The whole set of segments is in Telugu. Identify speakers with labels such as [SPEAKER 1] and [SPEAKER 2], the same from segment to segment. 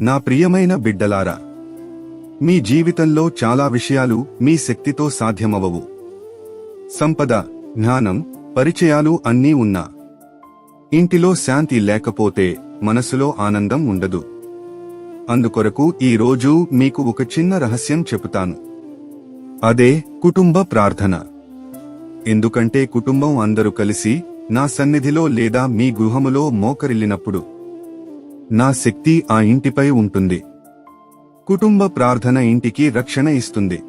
[SPEAKER 1] నా ప్రియమైన బిడ్డలారా మీ జీవితంలో చాలా విషయాలు మీ శక్తితో సాధ్యమవవు. సంపద జ్ఞానం పరిచయాలు అన్నీ ఉన్నా. ఇంటిలో శాంతి లేకపోతే మనసులో ఆనందం ఉండదు. అందుకొరకు ఈ రోజు మీకు ఒక చిన్న రహస్యం చెబుతాను అదే కుటుంబ ప్రార్థన. ఎందుకంటే కుటుంబం అందరూ కలిసి నా సన్నిధిలో లేదా మీ గృహములో మోకరిల్లినప్పుడు నా శక్తి ఆ ఇంటిపై ఉంటుంది. కుటుంబ ప్రార్థన ఇంటికి రక్షణ ఇస్తుంది.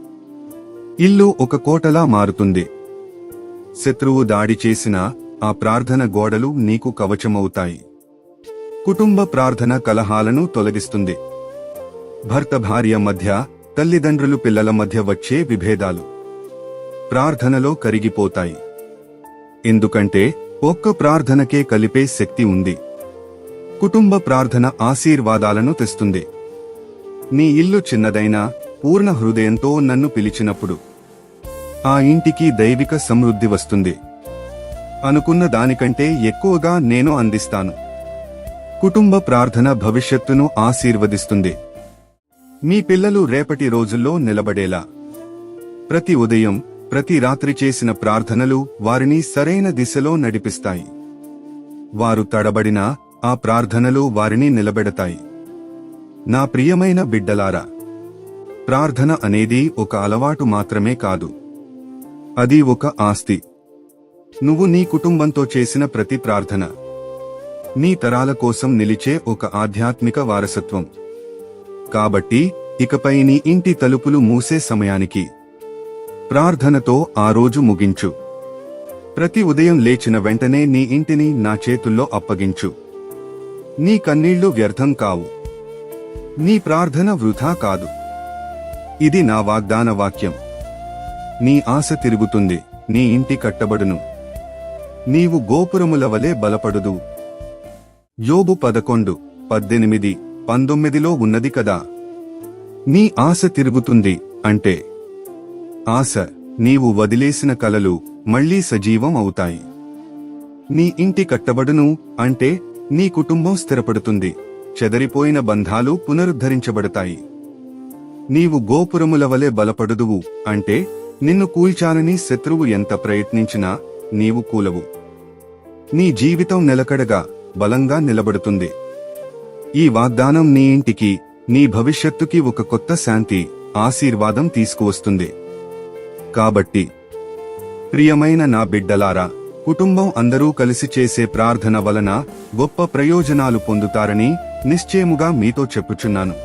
[SPEAKER 1] ఇల్లు ఒక కోటలా మారుతుంది. శత్రువు దాడి చేసినా ఆ ప్రార్థన గోడలు నీకు కవచమవుతాయి. కుటుంబ ప్రార్థన కలహాలను తొలగిస్తుంది. భర్త భార్య మధ్య తల్లిదండ్రులు పిల్లల మధ్య వచ్చే విభేదాలు ప్రార్థనలో కరిగిపోతాయి. ఎందుకంటే ఒక్క ప్రార్థనకే కలిపే శక్తి ఉంది. కుటుంబ ప్రార్థన ఆశీర్వాదాలను తెస్తుంది. నీ ఇల్లు చిన్నదైనా పూర్ణ హృదయంతో నన్ను పిలిచినప్పుడు ఆ ఇంటికి దైవిక సమృద్ధి వస్తుంది. అనుకున్న దానికంటే ఎక్కువగా నేను అందిస్తాను. కుటుంబ ప్రార్థన భవిష్యత్తును ఆశీర్వదిస్తుంది. మీ పిల్లలు రేపటి రోజుల్లో నిలబడేలా. ప్రతి ఉదయం ప్రతి రాత్రి చేసిన ప్రార్థనలు వారిని సరైన దిశలో నడిపిస్తాయి. వారు తడబడినా ఆ ప్రార్థనలు వారిని నిలబెడతాయి. నా ప్రియమైన బిడ్డలారా ప్రార్థన అనేది ఒక అలవాటు మాత్రమే కాదు. అది ఒక ఆస్తి. నువ్వు నీ కుటుంబంతో చేసిన ప్రతి ప్రార్థన నీ తరాల కోసం నిలిచే ఒక ఆధ్యాత్మిక వారసత్వం. కాబట్టి ఇకపై నీ ఇంటి తలుపులు మూసే సమయానికి ప్రార్థనతో ఆ రోజు ముగించు. ప్రతి ఉదయం లేచిన వెంటనే నీ ఇంటిని నా చేతుల్లో అప్పగించు. నీ కన్నీళ్ళు వ్యర్థం కావు. నీ ప్రార్థన వృధా కాదు. ఇది నా వాగ్దాన వాక్యం. నీ ఆశ తిరుగుతుంది నీ ఇంటి కట్టబడును. నీవు గోపురముల వలె బలపడుదు. యోబు పదకొండు పద్దెనిమిది పంతొమ్మిదిలో ఉన్నది కదా. నీ ఆశ తిరుగుతుంది అంటే ఆశ నీవు వదిలేసిన కలలు మళ్ళీ సజీవం అవుతాయి. నీ ఇంటి కట్టబడును అంటే నీ కుటుంబం స్థిరపడుతుంది. చెదరిపోయిన బంధాలు పునరుద్ధరించబడతాయి. నీవు గోపురముల వలె బలపడుదువు అంటే నిన్ను కూల్చాలని శత్రువు ఎంత ప్రయత్నించినా నీవు కూలవు. నీ జీవితం నిలకడగా బలంగా నిలబడుతుంది. ఈ వాగ్దానం నీ ఇంటికి నీ భవిష్యత్తుకి ఒక కొత్త శాంతి ఆశీర్వాదం తీసుకువస్తుంది. కాబట్టి ప్రియమైన నా బిడ్డలారా కుటుంబం అందరూ కలిసి చేసే ప్రార్థన వలన గొప్ప ప్రయోజనాలు పొందుతారని నిశ్చయముగా మీతో చెప్పుచున్నాను.